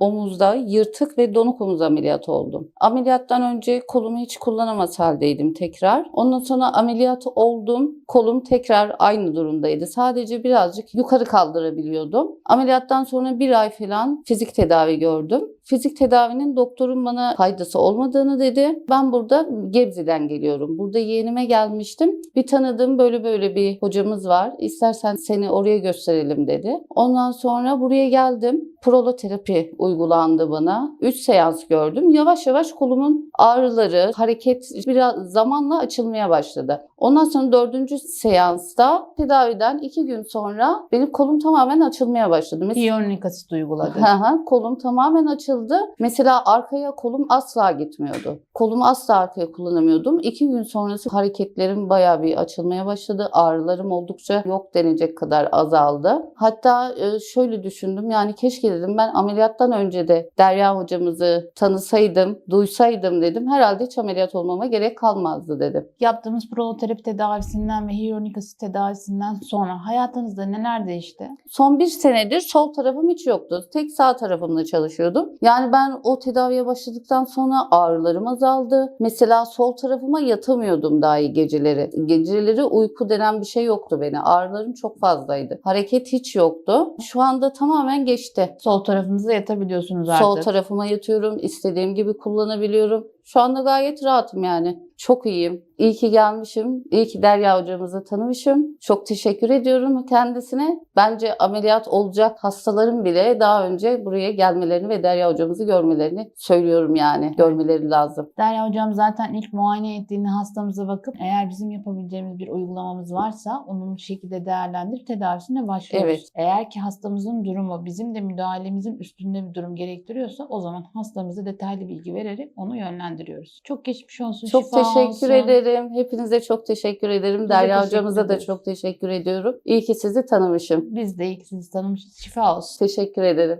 omuzda yırtık ve donuk omuz ameliyatı oldum. Ameliyattan önce kolumu hiç kullanamaz haldeydim tekrar. Ondan sonra ameliyat oldum. Kolum tekrar aynı durumdaydı. Sadece birazcık yukarı kaldırabiliyordum. Ameliyattan sonra bir ay falan fizik tedavi gördüm. Fizik tedavinin doktorun bana faydası olmadığını dedi. Ben burada Gebze'den geliyorum. Burada yeğenime gelmiştim. Bir tanıdığım böyle böyle bir hocamız var. İstersen seni oraya gösterelim dedi. Ondan sonra buraya geldim. Proloterapi uygulandı bana. 3 seans gördüm. Yavaş yavaş kolumun ağrıları, hareket biraz zamanla açılmaya başladı. Ondan sonra dördüncü seansta tedaviden iki gün sonra benim kolum tamamen açılmaya başladı. Mesela Hyaluronik asit uyguladı. Kolum tamamen açıldı. Mesela arkaya kolum asla gitmiyordu. Kolumu asla arkaya kullanamıyordum. İki gün sonrası hareketlerim bayağı bir açılmaya başladı. Ağrılarım oldukça yok denecek kadar azaldı. Hatta e, şöyle düşündüm yani keşke dedim ben ameliyattan önce de Derya hocamızı tanısaydım, duysaydım dedim. Herhalde hiç ameliyat olmama gerek kalmazdı dedim. Yaptığımız proloterapi tedavisinden ve hyaluronik asit tedavisinden sonra hayatınızda neler değişti? Son bir senedir sol tarafım hiç yoktu. Tek sağ tarafımla çalışıyordum. Yani ben o tedaviye başladıktan sonra ağrılarım azaldı. Mesela sol tarafıma yatamıyordum dahi geceleri. Geceleri uyku denen bir şey yoktu beni. Ağrılarım çok fazlaydı. Hareket hiç yoktu. Şu anda tamamen geçti. Sol tarafınıza yatabiliyorsunuz artık. Sol tarafıma yatıyorum. istediğim gibi kullanabiliyorum. Şu anda gayet rahatım yani. Çok iyiyim. İyi ki gelmişim. İyi ki Derya hocamızı tanımışım. Çok teşekkür ediyorum kendisine. Bence ameliyat olacak hastaların bile daha önce buraya gelmelerini ve Derya hocamızı görmelerini söylüyorum yani. Görmeleri lazım. Derya Hocam zaten ilk muayene ettiğinde hastamıza bakıp eğer bizim yapabileceğimiz bir uygulamamız varsa onun şekilde değerlendirip tedavisine başlıyoruz. Evet. Eğer ki hastamızın durumu bizim de müdahalemizin üstünde bir durum gerektiriyorsa o zaman hastamıza detaylı bilgi vererek onu yönlendiriyoruz. Çok geçmiş olsun. Çok teşekkür olsun. ederim. Hepinize çok teşekkür ederim. de Derya hocamıza da çok teşekkür ediyorum. İyi ki sizi tanımışım. Biz de ilk sizi tanımışız. Şifa olsun. Teşekkür ederim.